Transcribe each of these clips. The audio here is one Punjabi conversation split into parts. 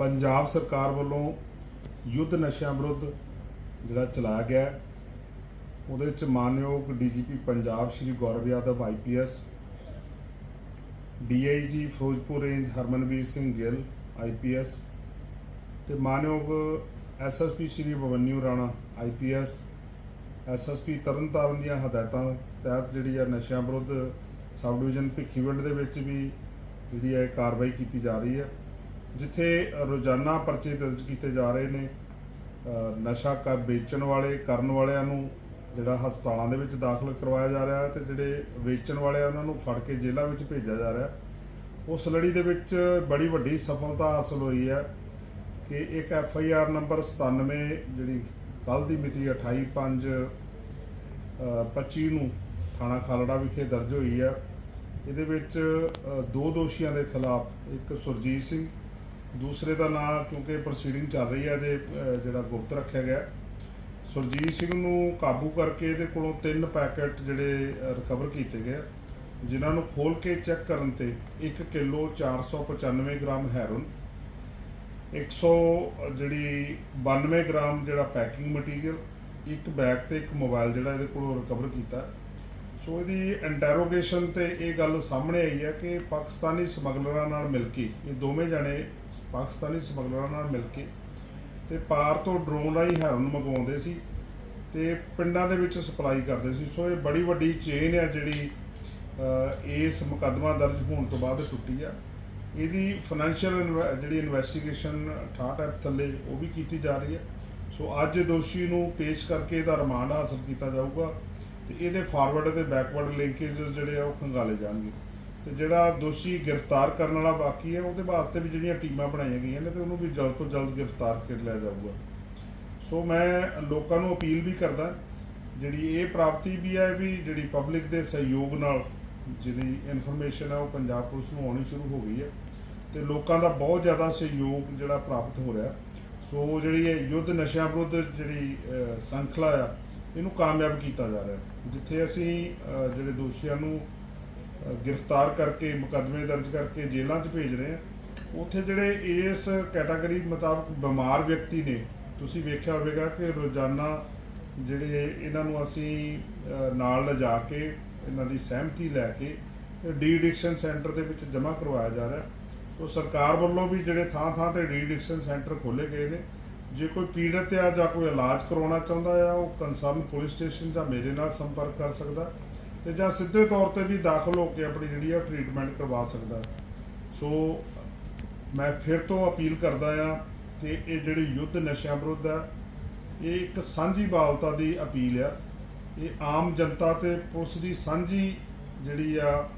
ਪੰਜਾਬ ਸਰਕਾਰ ਵੱਲੋਂ ਯੁੱਧ ਨਸ਼ਿਆਂ ਵਿਰੁੱਧ ਜਿਹੜਾ ਚਲਾਇਆ ਗਿਆ ਉਹਦੇ ਵਿੱਚ ਮਾਨਯੋਗ DGP Punjab Shri Gaurav Yadav IPS DIG Ferozepur range Harmanvir Singh Gill IPS ਤੇ ਮਾਨਯੋਗ SSP Shri Abhimanyu Rana IPS SSP Tarn Taran ਦੀਆਂ ਹਦਾਇਤਾਂ ਤਹਿਤ ਜਿਹੜੀ ਆ ਨਸ਼ਿਆਂ ਵਿਰੁੱਧ ਸਬ ਡਿਵੀਜ਼ਨ ਭਿੱਖੀਵਿੰਡ ਦੇ ਵਿੱਚ ਵੀ ਜਿਹੜੀ ਹੈ ਕਾਰਵਾਈ ਕੀਤੀ ਜਾ ਰਹੀ ਹੈ। ਜਿੱਥੇ ਰੋਜ਼ਾਨਾ ਪਰਚੇ ਦਰਜ ਕੀਤੇ ਜਾ ਰਹੇ ਨੇ ਨਸ਼ਾ ਕਰ ਵੇਚਣ ਵਾਲੇ, ਕਰਨ ਵਾਲਿਆਂ ਨੂੰ ਜਿਹੜਾ ਹਸਪਤਾਲਾਂ ਦੇ ਵਿੱਚ ਦਾਖਲ ਕਰਵਾਇਆ ਜਾ ਰਿਹਾ ਹੈ ਤੇ ਜਿਹੜੇ ਵੇਚਣ ਵਾਲੇ ਆ, ਉਹਨਾਂ ਨੂੰ ਫੜ ਕੇ ਜੇਲ੍ਹਾਂ ਵਿੱਚ ਭੇਜਿਆ ਜਾ ਰਿਹਾ ਉਸ ਲੜੀ ਦੇ ਵਿੱਚ ਬੜੀ ਵੱਡੀ ਸਫਲਤਾ ਹਾਸਲ ਹੋਈ ਹੈ ਕਿ ਇੱਕ ਐਫ ਆਈ ਆਰ ਨੰਬਰ 97 ਜਿਹੜੀ ਕੱਲ ਦੀ ਮਿਤੀ 28 5 25 ਨੂੰ ਥਾਣਾ ਖਾਲੜਾ ਵਿਖੇ ਦਰਜ ਹੋਈ ਹੈ। ਇਹਦੇ ਵਿੱਚ ਦੋ ਦੋਸ਼ੀਆਂ ਦੇ ਖਿਲਾਫ ਇੱਕ ਸੁਰਜੀਤ ਸਿੰਘ ਦੂਸਰੇ ਦਾ ਨਾਮ ਕਿਉਂਕਿ ਪ੍ਰੋਸੀਡਿੰਗ ਚੱਲ ਰਹੀ ਹੈ ਜੇ ਜਿਹੜਾ ਗੁਪਤ ਰੱਖਿਆ ਗਿਆ। ਸੁਰਜੀਤ ਸਿੰਘ ਨੂੰ ਕਾਬੂ ਕਰਕੇ ਇਹਦੇ ਕੋਲੋਂ ਤਿੰਨ ਪੈਕੇਟ ਜਿਹੜੇ ਰਿਕਵਰ ਕੀਤੇ ਗਏ। ਜਿਨ੍ਹਾਂ ਨੂੰ ਖੋਲ ਕੇ ਚੈੱਕ ਕਰਨ ਤੇ 1 ਕਿਲੋ 495 ਗ੍ਰਾਮ ਹੈਰੋਨ 100 ਜਿਹੜੀ 92 ਗ੍ਰਾਮ ਜਿਹੜਾ ਪੈਕਿੰਗ ਮਟੀਰੀਅਲ, ਇੱਕ ਬੈਗ ਤੇ ਇੱਕ ਮੋਬਾਈਲ ਜਿਹੜਾ ਇਹਦੇ ਕੋਲੋਂ ਰਿਕਵਰ ਕੀਤਾ। ਸੋ ਇਹਦੀ ਇੰਟਰੋਗੇਸ਼ਨ ਤੇ ਇਹ ਗੱਲ ਸਾਹਮਣੇ ਆਈ ਹੈ ਕਿ ਪਾਕਿਸਤਾਨੀ ਸਮਗਲਰਾਂ ਨਾਲ ਮਿਲ ਕੇ, ਇਹ ਦੋਵੇਂ ਜਣੇ ਪਾਕਿਸਤਾਨੀ ਸਮਗਲਰਾਂ ਨਾਲ ਮਿਲ ਕੇ ਤੇ ਪਾਰ ਤੋਂ ਡਰੋਨ ਰਾਹੀਂ ਹੈਰੋਨ ਮੰਗਵਾਉਂਦੇ ਸੀ ਤੇ ਪਿੰਡਾਂ ਦੇ ਵਿੱਚ ਸਪਲਾਈ ਕਰਦੇ ਸੀ। ਸੋ ਇਹ ਬੜੀ ਵੱਡੀ ਚੇਨ ਹੈ ਜਿਹੜੀ ਇਸ ਮੁਕੱਦਮਾ ਦਰਜ ਹੋਣ ਤੋਂ ਬਾਅਦ ਟੁੱਟੀ ਆ। ਇਹਦੀ ਫਾਈਨੈਂਸ਼ੀਅਲ ਜਿਹੜੀ ਇਨਵੈਸਟੀਗੇਸ਼ਨ 68 ਐਫ ਥੱਲੇ ਉਹ ਵੀ ਕੀਤੀ ਜਾ ਰਹੀ ਹੈ। ਸੋ ਅੱਜ ਦੋਸ਼ੀ ਨੂੰ ਪੇਸ਼ ਕਰਕੇ ਇਹਦਾ ਰਿਮਾਂਡ ਹਾਸਲ ਕੀਤਾ ਜਾਊਗਾ। ਤੇ ਇਹਦੇ ਫਾਰਵਰਡ ਤੇ ਬੈਕਵਰਡ ਲਿੰਕੇਜ ਜਿਹੜੇ ਆ ਉਹ ਖੰਗਾਲੇ ਜਾਣਗੇ। ਤੇ ਜਿਹੜਾ ਦੋਸ਼ੀ ਗ੍ਰਿਫਤਾਰ ਕਰਨ ਵਾਲਾ ਬਾਕੀ ਹੈ, ਉਹਦੇ ਵਾਸਤੇ ਵੀ ਜਿਹੜੀਆਂ ਟੀਮਾਂ ਬਣਾਈਆਂ ਗਈਆਂ ਨੇ ਤੇ ਉਹਨੂੰ ਵੀ ਜਲਦ ਤੋਂ ਜਲਦ ਗ੍ਰਿਫਤਾਰ ਕਰ ਲਿਆ ਜਾਊਗਾ। ਸੋ ਮੈਂ ਲੋਕਾਂ ਨੂੰ ਅਪੀਲ ਵੀ ਕਰਦਾ, ਜਿਹੜੀ ਇਹ ਪ੍ਰਾਪਤੀ ਵੀ ਹੈ ਵੀ ਜਿਹੜੀ ਪਬਲਿਕ ਦੇ ਸਹਿਯੋਗ ਨਾਲ ਜਿਹੜੀ ਇਨਫੋਰਮੇਸ਼ਨ ਹੈ ਉਹ ਪੰਜਾਬ ਪੁਲਿਸ ਨੂੰ ਆਉਣੀ ਸ਼ੁਰੂ ਹੋ ਗਈ ਹੈ ਤੇ ਲੋਕਾਂ ਦਾ ਬਹੁਤ ਜ਼ਿਆਦਾ ਸਹਿਯੋਗ ਜਿਹੜਾ ਪ੍ਰਾਪਤ ਹੋ ਰਿਹਾ। ਸੋ ਜਿਹੜੀ ਇਹ ਯੁੱਧ ਨਸ਼ਿਆਂ ਵਿਰੁੱਧ ਜਿਹੜੀ ਸੰਖਲਾ ਆ ਇਹਨੂੰ ਕਾਮਯਾਬ ਕੀਤਾ ਜਾ ਰਿਹਾ ਜਿੱਥੇ ਅਸੀਂ ਅਹ, ਜਿਹੜੇ ਦੋਸ਼ੀਆਂ ਨੂੰ ਅਹ, ਗ੍ਰਿਫਤਾਰ ਕਰਕੇ ਮੁਕੱਦਮੇ ਦਰਜ ਕਰਕੇ ਜੇਲ੍ਹਾਂ 'ਚ ਭੇਜ ਰਹੇ ਹਾਂ ਉੱਥੇ ਜਿਹੜੇ ਇਸ ਕੈਟਾਗਰੀ ਮੁਤਾਬਕ ਬਿਮਾਰ ਵਿਅਕਤੀ ਨੇ ਤੁਸੀਂ ਵੇਖਿਆ ਹੋਵੇਗਾ ਕਿ ਰੋਜ਼ਾਨਾ ਜਿਹੜੇ ਇਹਨਾਂ ਨੂੰ ਅਸੀਂ ਅਹ, ਨਾਲ ਲਿਜਾ ਕੇ ਇਹਨਾਂ ਦੀ ਸਹਿਮਤੀ ਲੈ ਕੇ ਡੀ ਐਡਿਕਸ਼ਨ ਸੈਂਟਰ ਦੇ ਵਿੱਚ ਜਮ੍ਹਾਂ ਕਰਵਾਇਆ ਜਾ ਰਿਹਾ ਸੋ ਸਰਕਾਰ ਵੱਲੋਂ ਵੀ ਜਿਹੜੇ ਥਾਂ ਥਾਂ ਤੇ ਡੀ ਐਡਿਕਸ਼ਨ ਸੈਂਟਰ ਖੋਲੇ ਗਏ ਨੇ ਜੇ ਕੋਈ ਪੀੜਤ ਆ ਜਾਂ ਕੋਈ ਇਲਾਜ ਕਰਾਉਣਾ ਚਾਹੁੰਦਾ ਆ, ਉਹ ਕੰਸਰਨ ਪੁਲਿਸ ਸਟੇਸ਼ਨ ਜਾਂ ਮੇਰੇ ਨਾਲ ਸੰਪਰਕ ਕਰ ਸਕਦਾ ਤੇ ਜਾਂ ਸਿੱਧੇ ਤੌਰ ਤੇ ਵੀ ਦਾਖਲ ਹੋ ਕੇ ਆਪਣੀ ਜਿਹੜੀ ਆ ਟ੍ਰੀਟਮੈਂਟ ਕਰਵਾ ਸਕਦਾ। ਸੋ ਮੈਂ ਫਿਰ ਤੋਂ ਅਪੀਲ ਕਰਦਾ ਆ ਕਿ ਇਹ ਜਿਹੜੀ ਯੁੱਧ ਨਸ਼ਿਆਂ ਵਿਰੁੱਧ ਆ, ਇਹ ਇੱਕ ਸਾਂਝੀ ਬਾਲਤਾ ਦੀ ਅਪੀਲ ਆ। ਇਹ ਆਮ ਜਨਤਾ ਤੇ ਪੁਲਿਸ ਦੀ ਸਾਂਝੀ ਜਿਹੜੀ ਆ,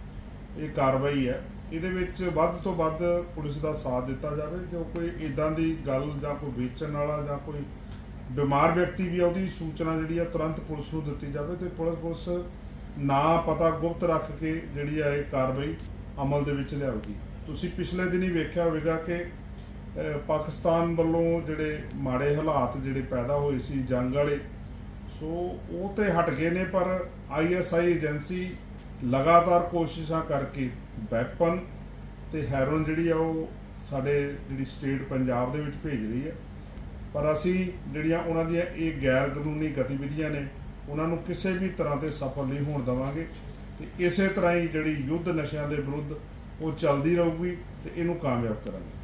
ਇਹ ਕਾਰਵਾਈ ਹੈ ਇਹਦੇ ਵਿੱਚ ਵੱਧ ਤੋਂ ਵੱਧ ਪੁਲਿਸ ਦਾ ਸਾਥ ਦਿੱਤਾ ਜਾਵੇ ਜੋ ਕੋਈ ਇਦਾਂ ਦੀ ਗੱਲ ਜਾਂ ਕੋਈ ਵੇਚਣ ਵਾਲਾ ਜਾਂ ਕੋਈ ਬਿਮਾਰ ਵਿਅਕਤੀ ਵੀ ਆ, ਉਹਦੀ ਸੂਚਨਾ ਜਿਹੜੀ ਆ ਤੁਰੰਤ ਪੁਲਿਸ ਨੂੰ ਦਿੱਤੀ ਜਾਵੇ ਤੇ ਪੁਲਿਸ ਪੁਲਿਸ ਨਾ ਪਤਾ ਗੁਪਤ ਰੱਖ ਕੇ ਜਿਹੜੀ ਆ ਇਹ ਕਾਰਵਾਈ ਅਮਲ ਦੇ ਵਿੱਚ ਲਿਆਉਗੀ ਤੁਸੀਂ ਪਿਛਲੇ ਦਿਨ ਹੀ ਵੇਖਿਆ ਹੋਵੇਗਾ ਕਿ ਪਾਕਿਸਤਾਨ ਵੱਲੋਂ ਜਿਹੜੇ ਮਾੜੇ ਹਾਲਾਤ ਜਿਹੜੇ ਪੈਦਾ ਹੋਏ ਸੀ ਜੰਗ ਵਾਲੇ, ਸੋ ਉਹ ਤੇ ਹਟ ਗਏ ਨੇ, ਪਰ ਆਈਐਸਆਈ ਏਜੰਸੀ ਲਗਾਤਾਰ ਕੋਸ਼ਿਸ਼ਾਂ ਕਰਕੇ ਵੈਪਨ ਤੇ ਹੈਰੋਨ ਜਿਹੜੀ ਆ ਉਹ ਸਾਡੇ ਜਿਹੜੀ ਸਟੇਟ ਪੰਜਾਬ ਦੇ ਵਿੱਚ ਭੇਜ ਰਹੀ ਹੈ ਪਰ ਅਸੀਂ ਜਿਹੜੀਆਂ ਉਹਨਾਂ ਦੀਆਂ ਇਹ ਗੈਰ ਕਾਨੂੰਨੀ ਗਤੀਵਿਧੀਆਂ ਨੇ, ਉਹਨਾਂ ਨੂੰ ਕਿਸੇ ਵੀ ਤਰ੍ਹਾਂ ਤੇ ਸਫਲ ਨਹੀਂ ਹੋਣ ਦੇਵਾਂਗੇ। ਤੇ ਇਸੇ ਤਰ੍ਹਾਂ ਹੀ ਜਿਹੜੀ ਯੁੱਧ ਨਸ਼ਿਆਂ ਦੇ ਵਿਰੁੱਧ ਉਹ ਚੱਲਦੀ ਰਹੂਗੀ ਤੇ ਇਹਨੂੰ ਕਾਮਯਾਬ ਕਰਾਂਗੇ।